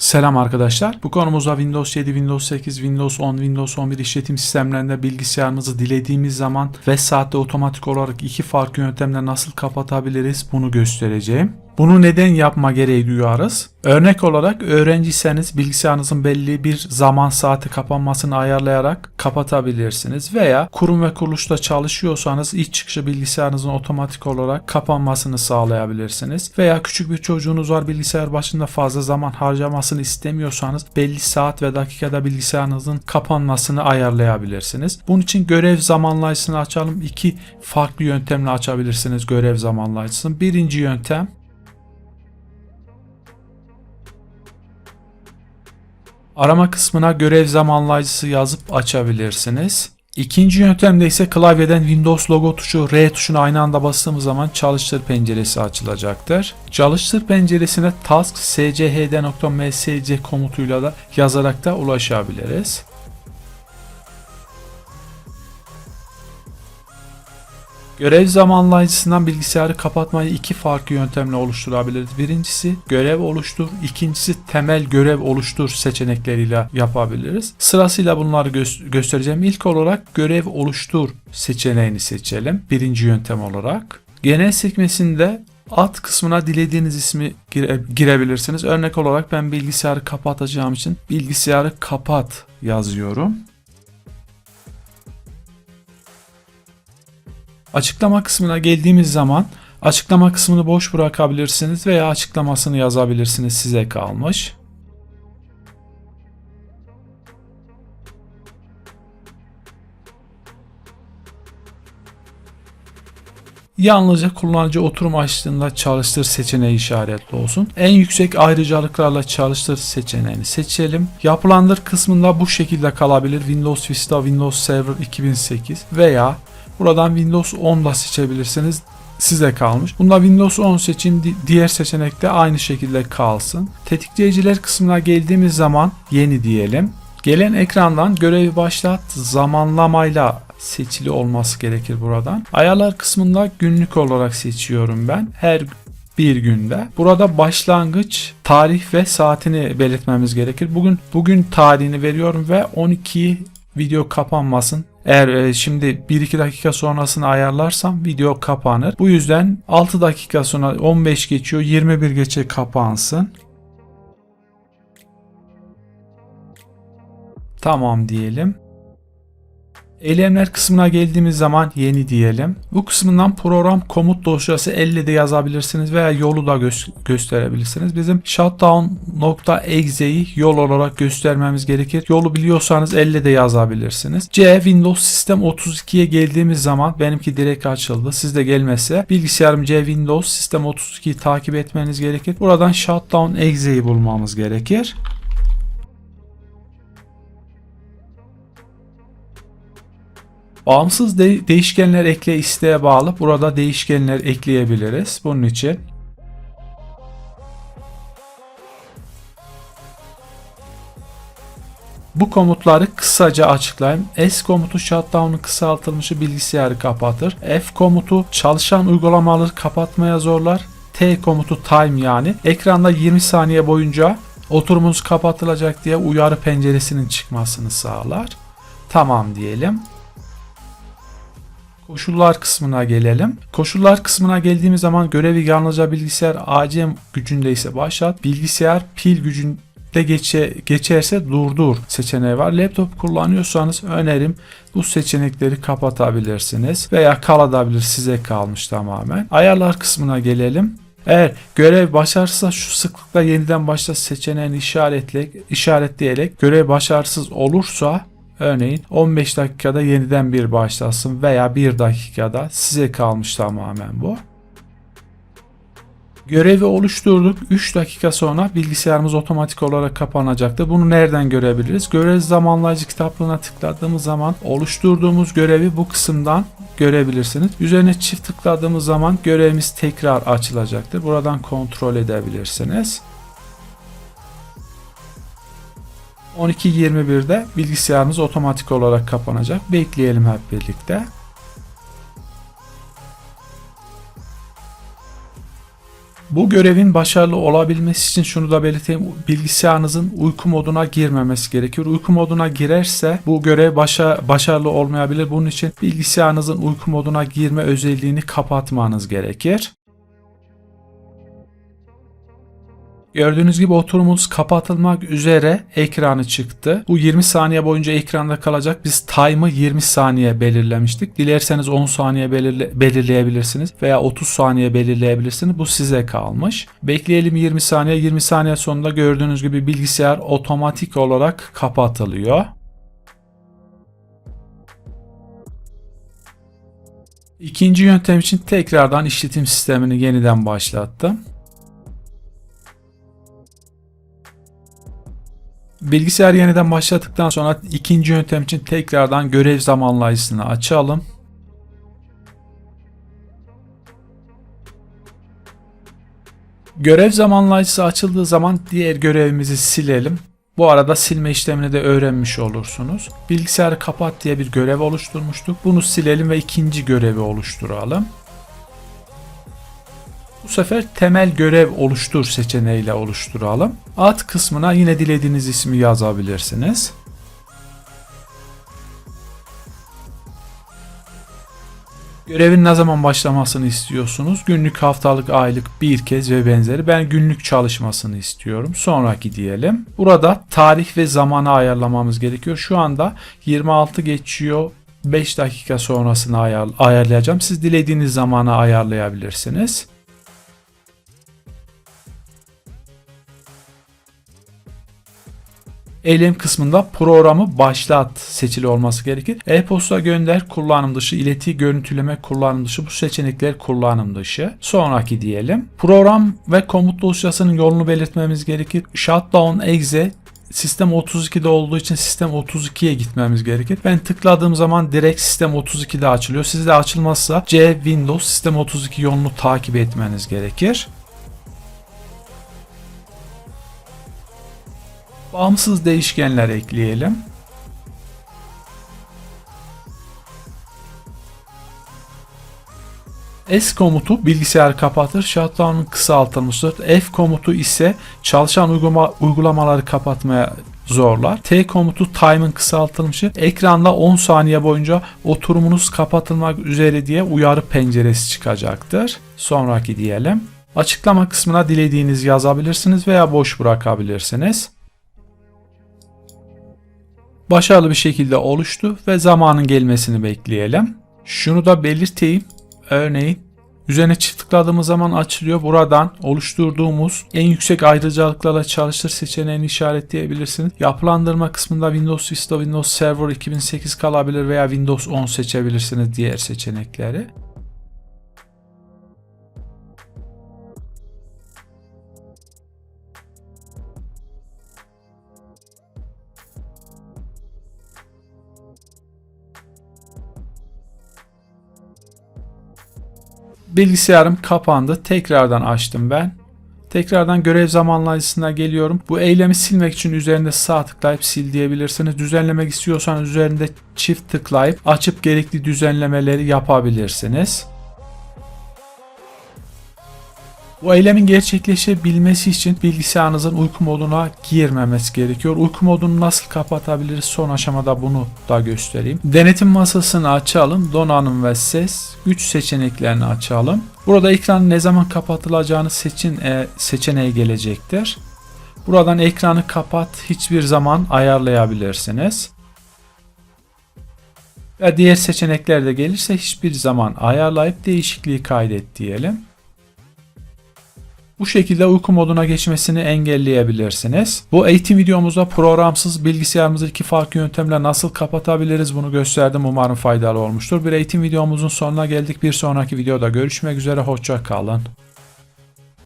Selam arkadaşlar. Bu konumuzda Windows 7, Windows 8, Windows 10, Windows 11 işletim sistemlerinde bilgisayarımızı dilediğimiz zaman ve saatte otomatik olarak iki farklı yöntemle nasıl kapatabiliriz bunu göstereceğim. Bunu neden yapma gereği duyarız? Örnek olarak öğrenciyseniz bilgisayarınızın belli bir zaman saati kapanmasını ayarlayarak kapatabilirsiniz. Veya kurum ve kuruluşta çalışıyorsanız iç çıkışı bilgisayarınızın otomatik olarak kapanmasını sağlayabilirsiniz. Veya küçük bir çocuğunuz var bilgisayar başında fazla zaman harcamasını istemiyorsanız belli saat ve dakikada bilgisayarınızın kapanmasını ayarlayabilirsiniz. Bunun için görev zamanlayıcısını açalım. İki farklı yöntemle açabilirsiniz görev zamanlayıcısını. Birinci yöntem Arama kısmına görev zamanlayıcısı yazıp açabilirsiniz. İkinci yöntemde ise klavyeden Windows logo tuşu R tuşuna aynı anda bastığımız zaman çalıştır penceresi açılacaktır. Çalıştır penceresine task sched.msc komutuyla da yazarak da ulaşabiliriz. Görev zamanlayıcısından bilgisayarı kapatmayı iki farklı yöntemle oluşturabiliriz. Birincisi görev oluştur, ikincisi temel görev oluştur seçenekleriyle yapabiliriz. Sırasıyla bunları gö- göstereceğim. İlk olarak görev oluştur seçeneğini seçelim. Birinci yöntem olarak. Genel sekmesinde Alt kısmına dilediğiniz ismi gire- girebilirsiniz. Örnek olarak ben bilgisayarı kapatacağım için bilgisayarı kapat yazıyorum. Açıklama kısmına geldiğimiz zaman açıklama kısmını boş bırakabilirsiniz veya açıklamasını yazabilirsiniz size kalmış. Yalnızca kullanıcı oturum açtığında çalıştır seçeneği işaretli olsun. En yüksek ayrıcalıklarla çalıştır seçeneğini seçelim. Yapılandır kısmında bu şekilde kalabilir. Windows Vista, Windows Server 2008 veya Buradan Windows 10 da seçebilirsiniz. Size kalmış. Bunda Windows 10 seçin. Di- Diğer seçenek de aynı şekilde kalsın. Tetikleyiciler kısmına geldiğimiz zaman yeni diyelim. Gelen ekrandan görevi başlat zamanlamayla seçili olması gerekir buradan. Ayarlar kısmında günlük olarak seçiyorum ben. Her bir günde. Burada başlangıç, tarih ve saatini belirtmemiz gerekir. Bugün bugün tarihini veriyorum ve 12 video kapanmasın. Eğer e, şimdi 1-2 dakika sonrasını ayarlarsam video kapanır. Bu yüzden 6 dakika sonra 15 geçiyor 21 geçe kapansın. Tamam diyelim. Eylemler kısmına geldiğimiz zaman yeni diyelim. Bu kısmından program komut dosyası elle de yazabilirsiniz veya yolu da gö- gösterebilirsiniz. Bizim shutdown.exe'yi yol olarak göstermemiz gerekir. Yolu biliyorsanız elle de yazabilirsiniz. C Windows Sistem 32'ye geldiğimiz zaman benimki direkt açıldı. Sizde gelmezse bilgisayarım C Windows Sistem 32'yi takip etmeniz gerekir. Buradan shutdown.exe'yi bulmamız gerekir. Bağımsız de- değişkenler ekle isteğe bağlı. Burada değişkenler ekleyebiliriz. Bunun için bu komutları kısaca açıklayayım. S komutu shutdown'un kısaltılmışı bilgisayarı kapatır. F komutu çalışan uygulamaları kapatmaya zorlar. T komutu time yani. Ekranda 20 saniye boyunca oturumunuz kapatılacak diye uyarı penceresinin çıkmasını sağlar. Tamam diyelim. Koşullar kısmına gelelim. Koşullar kısmına geldiğimiz zaman görevi yalnızca bilgisayar AC gücündeyse başlat. Bilgisayar pil gücünde geçe, geçerse durdur seçeneği var. Laptop kullanıyorsanız önerim bu seçenekleri kapatabilirsiniz veya kalabilir size kalmış tamamen. Ayarlar kısmına gelelim. Eğer görev başarısızsa şu sıklıkla yeniden başla seçeneğini işaretle, işaretleyerek görev başarısız olursa Örneğin 15 dakikada yeniden bir başlasın veya 1 dakikada size kalmış tamamen bu. Görevi oluşturduk. 3 dakika sonra bilgisayarımız otomatik olarak kapanacaktır. Bunu nereden görebiliriz? Görev zamanlayıcı kitaplığına tıkladığımız zaman oluşturduğumuz görevi bu kısımdan görebilirsiniz. Üzerine çift tıkladığımız zaman görevimiz tekrar açılacaktır. Buradan kontrol edebilirsiniz. 12.21'de bilgisayarımız otomatik olarak kapanacak. Bekleyelim hep birlikte. Bu görevin başarılı olabilmesi için şunu da belirteyim. Bilgisayarınızın uyku moduna girmemesi gerekiyor. Uyku moduna girerse bu görev başa, başarılı olmayabilir. Bunun için bilgisayarınızın uyku moduna girme özelliğini kapatmanız gerekir. Gördüğünüz gibi oturumumuz kapatılmak üzere ekranı çıktı. Bu 20 saniye boyunca ekranda kalacak. Biz time'ı 20 saniye belirlemiştik. Dilerseniz 10 saniye belirle, belirleyebilirsiniz veya 30 saniye belirleyebilirsiniz. Bu size kalmış. Bekleyelim 20 saniye. 20 saniye sonunda gördüğünüz gibi bilgisayar otomatik olarak kapatılıyor. İkinci yöntem için tekrardan işletim sistemini yeniden başlattım. Bilgisayar yeniden başladıktan sonra ikinci yöntem için tekrardan görev zamanlayıcısını açalım. Görev zamanlayıcısı açıldığı zaman diğer görevimizi silelim. Bu arada silme işlemini de öğrenmiş olursunuz. Bilgisayarı kapat diye bir görev oluşturmuştuk. Bunu silelim ve ikinci görevi oluşturalım. Bu sefer temel görev oluştur seçeneğiyle oluşturalım. Ad kısmına yine dilediğiniz ismi yazabilirsiniz. Görevin ne zaman başlamasını istiyorsunuz? Günlük, haftalık, aylık bir kez ve benzeri. Ben günlük çalışmasını istiyorum. Sonraki diyelim. Burada tarih ve zamanı ayarlamamız gerekiyor. Şu anda 26 geçiyor. 5 dakika sonrasını ayar, ayarlayacağım. Siz dilediğiniz zamanı ayarlayabilirsiniz. Eylem kısmında programı başlat seçili olması gerekir. E-posta gönder kullanım dışı, ileti görüntüleme kullanım dışı bu seçenekler kullanım dışı. Sonraki diyelim. Program ve komut dosyasının yolunu belirtmemiz gerekir. Shutdown exe Sistem 32'de olduğu için sistem 32'ye gitmemiz gerekir. Ben tıkladığım zaman direkt sistem 32'de açılıyor. Sizde açılmazsa C Windows sistem 32 yolunu takip etmeniz gerekir. Bağımsız değişkenler ekleyelim. S komutu bilgisayarı kapatır. Shutdown'un kısaltılmıştır. F komutu ise çalışan uygulama, uygulamaları kapatmaya zorlar. T komutu time'ın kısaltılmışı. Ekranda 10 saniye boyunca oturumunuz kapatılmak üzere diye uyarı penceresi çıkacaktır. Sonraki diyelim. Açıklama kısmına dilediğiniz yazabilirsiniz veya boş bırakabilirsiniz başarılı bir şekilde oluştu ve zamanın gelmesini bekleyelim. Şunu da belirteyim. Örneğin üzerine çift tıkladığımız zaman açılıyor. Buradan oluşturduğumuz en yüksek ayrıcalıklarla çalıştır seçeneğini işaretleyebilirsiniz. Yapılandırma kısmında Windows Vista, Windows Server 2008 kalabilir veya Windows 10 seçebilirsiniz diğer seçenekleri. Bilgisayarım kapandı. Tekrardan açtım ben. Tekrardan görev zamanlayıcısına geliyorum. Bu eylemi silmek için üzerinde sağ tıklayıp sil diyebilirsiniz. Düzenlemek istiyorsanız üzerinde çift tıklayıp açıp gerekli düzenlemeleri yapabilirsiniz. Bu eylemin gerçekleşebilmesi için bilgisayarınızın uyku moduna girmemesi gerekiyor. Uyku modunu nasıl kapatabiliriz son aşamada bunu da göstereyim. Denetim masasını açalım. Donanım ve ses. Güç seçeneklerini açalım. Burada ekranın ne zaman kapatılacağını seçin e, seçeneği gelecektir. Buradan ekranı kapat hiçbir zaman ayarlayabilirsiniz. Ve diğer seçenekler de gelirse hiçbir zaman ayarlayıp değişikliği kaydet diyelim. Bu şekilde uyku moduna geçmesini engelleyebilirsiniz. Bu eğitim videomuzda programsız bilgisayarımızı iki farklı yöntemle nasıl kapatabiliriz bunu gösterdim. Umarım faydalı olmuştur. Bir eğitim videomuzun sonuna geldik. Bir sonraki videoda görüşmek üzere. Hoşça kalın.